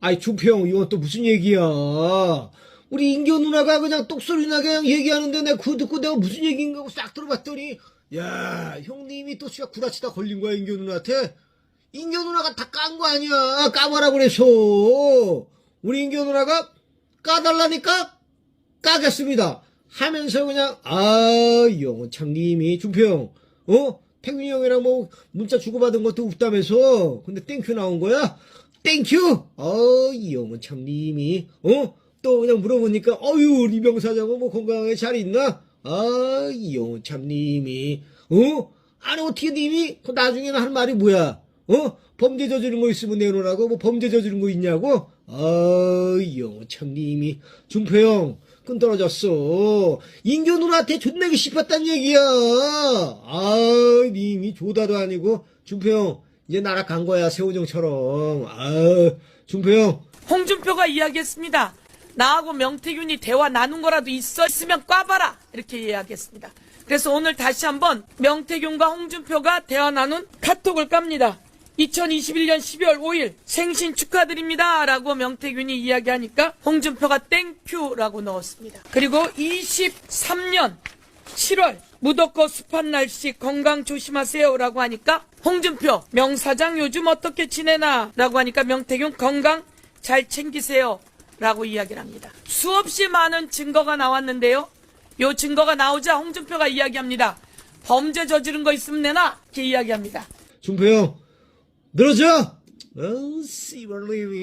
아이 형 이건 또 무슨 얘기야? 우리 인교 누나가 그냥 똑소리 나게 그냥 얘기하는데 내가 그거 듣고 내가 무슨 얘기인가 하고 싹 들어봤더니 야 형님이 또 진짜 구라치다 걸린 거야 인교 누나한테 인교 누나가 다 깐 거 아니야 까봐라 그래서 우리 인교 누나가 까달라니까 까겠습니다 하면서 그냥 아이 형은 참 님이 준표 형 어? 태균이 형이랑 뭐 문자 주고받은 것도 없다면서 근데 땡큐 나온 거야? 땡큐! 어이 형은 참 님이 어? 또 그냥 물어보니까 어유 리병 사장은 뭐 건강하게 잘 있나? 아이 형은 참 님이 어? 아니 어떻게 님이 그 나중에는 하는 말이 뭐야? 어? 범죄 저지른 거 있으면 내놓으라고 뭐 범죄 저지른 거 있냐고? 아이 형은 참 님이 준표 형 끈 떨어졌어. 인교 누나한테 존내기 싶었단 얘기야. 아, 님이 조다도 아니고 준표 형 이제 날아간 거야 세호정처럼. 아, 준표 형. 홍준표가 이야기했습니다. 나하고 명태균이 대화 나눈 거라도 있어 있으면 꽈봐라 이렇게 이야기했습니다. 그래서 오늘 다시 한번 명태균과 홍준표가 대화 나눈 카톡을 깝니다. 2021년 12월 5일 생신 축하드립니다 라고 명태균이 이야기하니까 홍준표가 땡큐라고 넣었습니다. 그리고 23년 7월 무덥고 습한 날씨 건강 조심하세요 라고 하니까 홍준표 명사장 요즘 어떻게 지내나 라고 하니까 명태균 건강 잘 챙기세요 라고 이야기를 합니다. 수없이 많은 증거가 나왔는데요. 요 증거가 나오자 홍준표가 이야기합니다. 범죄 저지른 거 있으면 내놔 이렇게 이야기합니다. 준표 형. 늘어져! 어, 씨발, 님이.